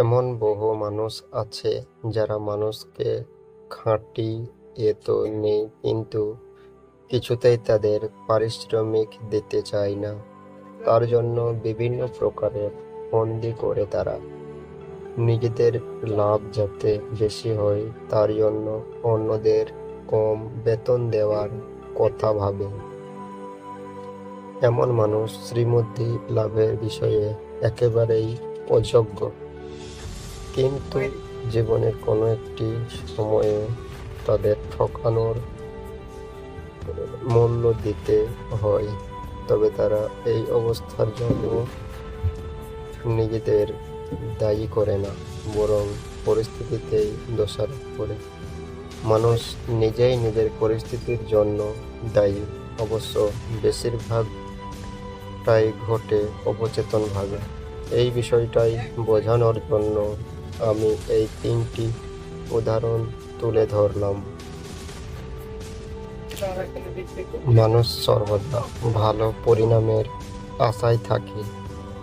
এমন বহু মানুষ আছে যারা মানুষকে খাঁটি এ তো নেই, কিন্তু কিছুতেই তাদের পারিশ্রমিক দিতে চায় না। তার জন্য বিভিন্ন প্রকারের ফন্দি করে তারা। নিজেদের লাভ যাতে বেশি হয়, তার জন্য অন্যদের কম বেতন দেওয়ার কথা ভাবে। এমন মানুষ শ্রীমতী লাভের বিষয়ে একেবারেই অযোগ্য। কিন্তু জীবনের কোনো একটি সময়ে তাদের ঠকানোর মূল্য দিতে হয়। তবে তারা এই অবস্থার জন্য নিজেদের দায়ী করে না বরং পরিস্থিতিতেই দোষারোপ করে। মানুষ নিজেই নিজের পরিস্থিতির জন্য দায়ী অবশ্য বেশিরভাগটাই ঘটে অবচেতনভাবে। এই বিষয়টাই বোঝানোর জন্য আমি এই তিনটি উদাহরণ তুলে ধরলাম। মানুষ সর্বদা ভালো পরিণামের আশায় থাকে,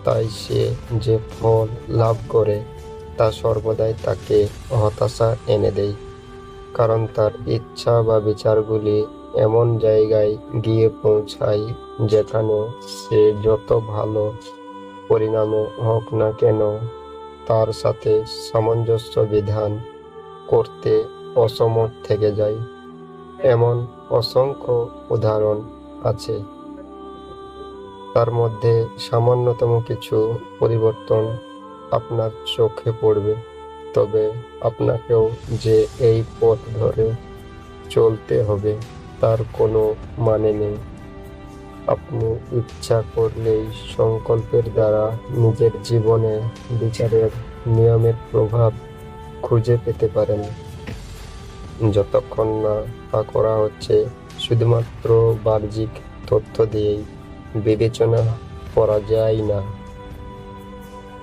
তাই সে যে ফল লাভ করে তা সর্বদাই তাকে হতাশা এনে দেয়। কারণ তার ইচ্ছা বা বিচারগুলি এমন জায়গায় গিয়ে পৌঁছায় যেখানে সে যত ভালো পরিণামে হোক না কেন তার সাথে সামঞ্জস্য বিধান করতে অসমর্থ থেকে যায়। এমন অসংখ্য উদাহরণ আছে। তার মধ্যে সামান্যতম কিছু পরিবর্তন আপনার চোখে পড়বে। তবে আপনাকেও যে এই পথ ধরে চলতে হবে তার কোনো মানে নেই। আপনি ইচ্ছা করলেই সংকল্পের দ্বারা নিজের জীবনে বিচারের নিয়মের প্রভাব খুঁজে পেতে পারেন। যতক্ষণ না তা করা হচ্ছে, শুধুমাত্র বাহ্যিক তথ্য দিয়েই বিবেচনা করা যায় না।